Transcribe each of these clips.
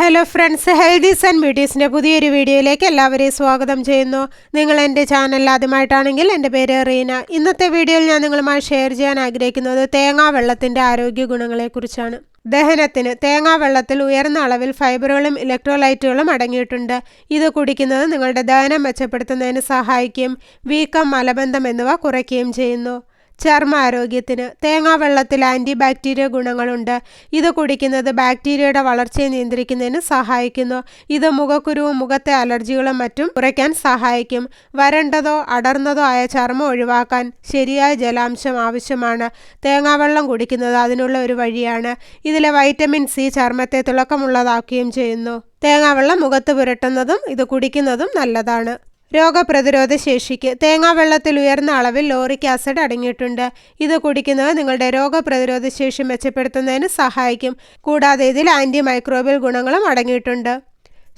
Hello friends healthies and ബ്യൂട്ടീസിന്റെ പുതിയൊരു വീഡിയോയിലേക്ക് എല്ലാവരെയും സ്വാഗതം ചെയ്യുന്നു. നിങ്ങൾ എന്റെ ചാനൽ ആദ്യമായിട്ടാണെങ്കിൽ എന്റെ പേര് റീന. ഇന്നത്തെ വീഡിയോയിൽ ഞാൻ നിങ്ങളുമായി ഷെയർ ചെയ്യാൻ ആഗ്രഹിക്കുന്നത് തേങ്ങാ വെള്ളത്തിന്റെ ആരോഗ്യ ഗുണങ്ങളെക്കുറിച്ചാണ് ദഹനത്തിന് തേങ്ങാ വെള്ളത്തിൽ ഉയർന്ന അളവിൽ ഫൈബറുകളും ഇലക്ട്രോലൈറ്റുകളും അടങ്ങിയിട്ടുണ്ട്. ഇത് കുടിക്കുന്നത് നിങ്ങളുടെ ദഹനം മെച്ചപ്പെടുത്തുന്നതിന് സഹായിക്കും. വീക്കം മലബന്ധം എന്നിവ കുറയ്ക്കുകയും ചെയ്യുന്നു. ചർമ്മ ആരോഗ്യത്തിന് തേങ്ങാവെള്ളത്തിൽ ആന്റി ബാക്ടീരിയ ഗുണങ്ങളുണ്ട്. ഇത് കുടിക്കുന്നത് ബാക്ടീരിയയുടെ വളർച്ചയെ നിയന്ത്രിക്കുന്നതിന് സഹായിക്കുന്നു. ഇത് മുഖക്കുരുവും മുഖത്തെ അലർജികളും മറ്റും കുറയ്ക്കാൻ സഹായിക്കും. വരണ്ടതോ അടർന്നതോ ആയ ചർമ്മം ഒഴിവാക്കാൻ ശരിയായ ജലാംശം ആവശ്യമാണ്. തേങ്ങാവെള്ളം കുടിക്കുന്നത് അതിനുള്ള ഒരു വഴിയാണ്. ഇതിലെ വൈറ്റമിൻ സി ചർമ്മത്തെ തിളക്കമുള്ളതാക്കുകയും ചെയ്യുന്നു. തേങ്ങാവെള്ളം മുഖത്ത് പുരട്ടുന്നതും ഇത് കുടിക്കുന്നതും നല്ലതാണ്. രോഗപ്രതിരോധ ശേഷിക്ക് തേങ്ങാവെള്ളത്തിൽ ഉയർന്ന അളവിൽ ലോറിക് ആസിഡ് അടങ്ങിയിട്ടുണ്ട്. ഇത് കുടിക്കുന്നത് നിങ്ങളുടെ രോഗപ്രതിരോധ ശേഷി മെച്ചപ്പെടുത്തുന്നതിന് സഹായിക്കും. കൂടാതെ ഇതിൽ ആന്റി മൈക്രോബിയൽ ഗുണങ്ങളും അടങ്ങിയിട്ടുണ്ട്.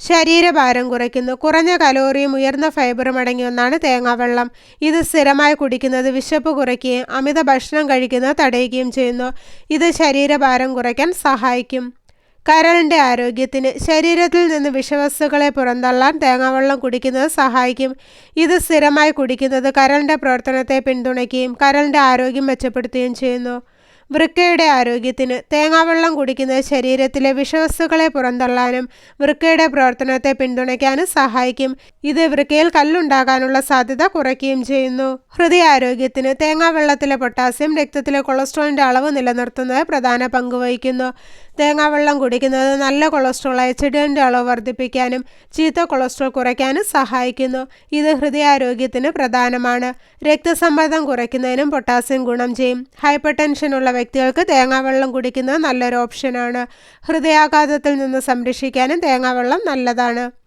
ശരീരഭാരം കുറയ്ക്കുന്നു. കുറഞ്ഞ കലോറിയും ഉയർന്ന ഫൈബറും അടങ്ങിയ ഒന്നാണ് തേങ്ങാവെള്ളം. ഇത് സ്ഥിരമായി കുടിക്കുന്നത് വിശപ്പ് കുറയ്ക്കുകയും അമിത ഭക്ഷണം കഴിക്കുന്നത് തടയുകയും ചെയ്യുന്നു. ഇത് ശരീരഭാരം കുറയ്ക്കാൻ സഹായിക്കും. കരളിന്റെ ആരോഗ്യത്തിന് ശരീരത്തിൽ നിന്ന് വിഷവസ്തുക്കളെ പുറന്തള്ളാൻ തേങ്ങാവെള്ളം കുടിക്കുന്നത് സഹായിക്കും. ഇത് സ്ഥിരമായി കുടിക്കുന്നത് കരളിന്റെ പ്രവർത്തനത്തെ പിന്തുണയ്ക്കുകയും കരളിന്റെ ആരോഗ്യം മെച്ചപ്പെടുത്തുകയും ചെയ്യുന്നു. വൃക്കയുടെ ആരോഗ്യത്തിന് തേങ്ങാവെള്ളം കുടിക്കുന്നത് ശരീരത്തിലെ വിഷവസ്തുക്കളെ പുറന്തള്ളാനും വൃക്കയുടെ പ്രവർത്തനത്തെ പിന്തുണയ്ക്കാനും സഹായിക്കും. ഇത് വൃക്കയിൽ കല്ലുണ്ടാകാനുള്ള സാധ്യത കുറയ്ക്കുകയും ചെയ്യുന്നു. ഹൃദയാരോഗ്യത്തിന് തേങ്ങാവെള്ളത്തിലെ പൊട്ടാസ്യം രക്തത്തിലെ കൊളസ്ട്രോളിന്റെ അളവ് നിലനിർത്തുന്നത് പ്രധാന പങ്ക് വഹിക്കുന്നു. തേങ്ങാവെള്ളം കുടിക്കുന്നത് നല്ല കൊളസ്ട്രോൾ എച്ച് അളവ് വർദ്ധിപ്പിക്കാനും ചീത്ത കൊളസ്ട്രോൾ കുറയ്ക്കാനും സഹായിക്കുന്നു. ഇത് ഹൃദയാരോഗ്യത്തിന് പ്രധാനമാണ്. രക്തസമ്മർദ്ദം കുറയ്ക്കുന്നതിനും പൊട്ടാസ്യം ഗുണം ചെയ്യും. ഹൈപ്പർ ടെൻഷനുള്ള വ്യക്തികൾക്ക് തേങ്ങാവെള്ളം കുടിക്കുന്നത് നല്ലൊരു ഓപ്ഷനാണ്. ഹൃദയാഘാതത്തിൽ നിന്ന് സംരക്ഷിക്കാനും തേങ്ങാവെള്ളം നല്ലതാണ്.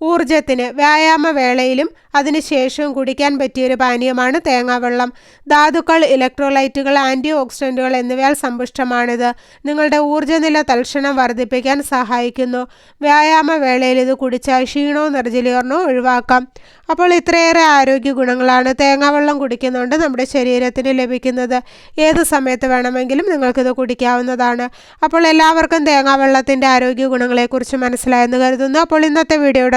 ഊർജത്തിന് വ്യായാമ വേളയിലും അതിനുശേഷവും കുടിക്കാൻ പറ്റിയൊരു പാനീയമാണ് തേങ്ങാവെള്ളം. ധാതുക്കൾ ഇലക്ട്രോലൈറ്റുകൾ ആന്റി ഓക്സിഡന്റുകൾ എന്നിവയാൽ സമ്പുഷ്ടമാണിത്. നിങ്ങളുടെ ഊർജനില തൽക്ഷണം വർദ്ധിപ്പിക്കാൻ സഹായിക്കുന്നു. വ്യായാമ വേളയിൽ ഇത് കുടിച്ചാൽ ക്ഷീണവും നിർജലീകരണവും ഒഴിവാക്കാം. അപ്പോൾ ഇത്രയേറെ ആരോഗ്യ ഗുണങ്ങളാണ് തേങ്ങാവെള്ളം കുടിക്കുന്നതുകൊണ്ട് നമ്മുടെ ശരീരത്തിന് ലഭിക്കുന്നത്. ഏത് സമയത്ത് വേണമെങ്കിലും നിങ്ങൾക്കിത് കുടിക്കാവുന്നതാണ്. അപ്പോൾ എല്ലാവർക്കും തേങ്ങാവെള്ളത്തിന്റെ ആരോഗ്യ ഗുണങ്ങളെക്കുറിച്ച് മനസ്സിലായെന്ന് കരുതുന്നു. അപ്പോൾ ഇന്നത്തെ വീഡിയോയുടെ